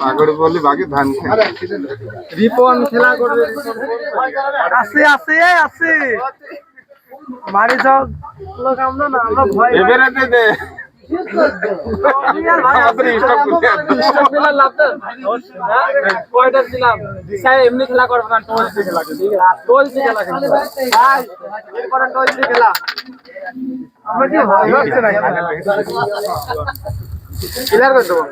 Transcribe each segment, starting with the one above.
পাগড় বলি বাকি ধান খাই রিপন খেলা করবে। আছে আছে আছে। বাড়ি যাও। লোক আমরা না আমরা ভয় এবারে দে দে। আমাদের স্টক খুলে কয়টা দিলাম দিশায় এমনি খেলা করবে না টোল খেলা টোল খেলা খেলবে ভাই এরপরে টোল দিয়ে খেলা। আমরা কি ভয় হচ্ছে না ক্লিয়ার করে দেবো।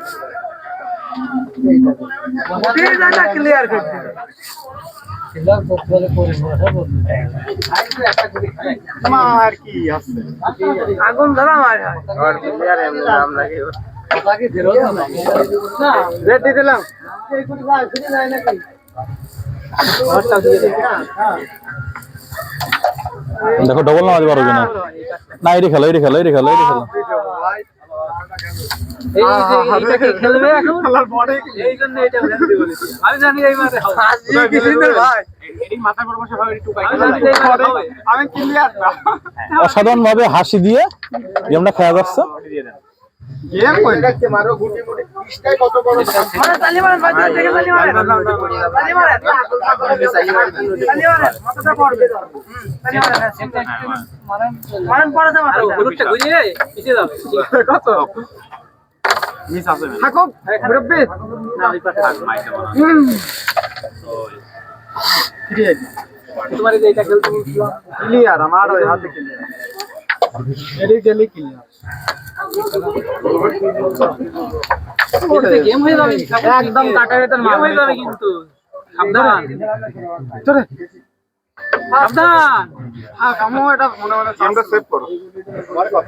ক্লিয়ার করে দেবো। কি আছে? আগুন ধরা মার আর ক্লিয়ার এমনি নাম লাগে। রেডি দিলাম। দেখো ডবল না মারি পারো না এটি খেলো এটি খেলো এটি খেলো এটি খেলো। এই যে এইটাকে খেলবে এখন এই জন্য এটা বলেছি বলেছি আমি জানি এই মাঠে হবে ভাই এটি মাথা পর বসে ভাবে একটু আমি জানি এই মাঠে হবে আমি ক্লিয়ার না অসাধারণ ভাবে হাসি দিয়ে গেমটা খেলা যাচ্ছে মারেন মিস আছে থাকো মুরব্বি। না ওই পাশে থাক মাইকে তোমার যে এটা খেলতে বলছিলাম। ক্লিয়ার আমার ওই হাতে ক্লিয়ার এদিক গেলে ক্লিয়ার গেম হয়ে যাবে একদম কাটা বেতন মার হয়ে যাবে কিন্তু। সাবধান। চলে। সাবধান। হ্যাঁ কামো এটা মনে মনে সেভ করো। কত